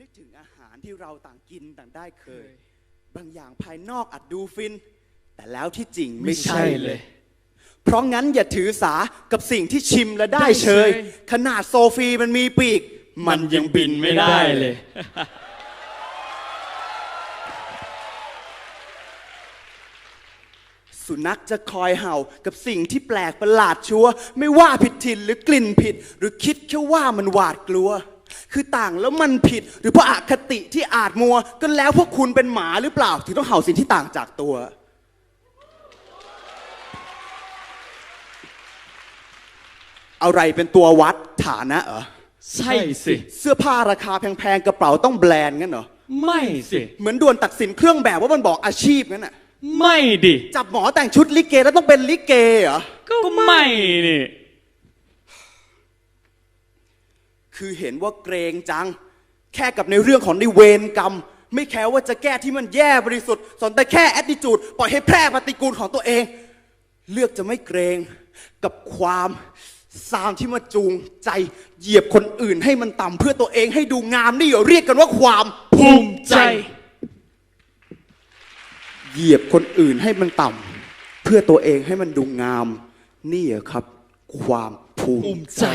นึกถึงอาหารที่เราต่างกินต่างได้เคย บางอย่างภายนอกอาจดูฟิน แต่แล้วที่จริงไม่ใช่เลย เพราะงั้นอย่าถือสากับสิ่งที่ชิมและได้เชยได้เชยขนาดโซฟีมันมีปีก มันยังบินไม่ได้เลย สุนัขจะคอยเห่ากับสิ่งที่แปลกประหลาดชัวร์ไม่ว่าผิดถิ่นหรือกลิ่นผิด หรือคิดแค่ว่ามันหวาดกลัว คือต่างแล้วมันผิดหรือเพราะอคติที่อาจมัว ก็แล้วพวกคุณเป็นหมาหรือเปล่า ถึงต้องเห่าสิ่งที่ต่างจากตัว อะไรเป็นตัววัดฐานะเหรอใช่สิ เสื้อผ้าราคาแพงๆกระเป๋าต้องแบรนด์งั้นเหรอไม่สิ เหมือนด่วนตัดสินเครื่องแบบว่ามันบอกอาชีพงั้นน่ะไม่ดิ จับหมอแต่งชุดลิเกแล้วต้องเป็นลิเกเหรอก็ไม่นี่ คือเห็นว่าเกรงจัง แค่กับในเรื่องของในเวรกรรม ไม่แค่ว่าจะแก้ที่มันแย่บริสุทธิ์สนแต่แค่แอดดิจูดปล่อยให้แพร่ปฏิกูลของตัวเอง เลือกจะไม่เกรงกับความซามที่มาจูงใจเหยียบคนอื่นให้มันต่ำเพื่อตัวเองให้ดูงามนี่เรอเรียกกันว่าความภูมิใจ เหยียบคนอื่นให้มันต่ำเพื่อตัวเองให้มันดูงาม นี่เหรอครับ ความภูมิใจ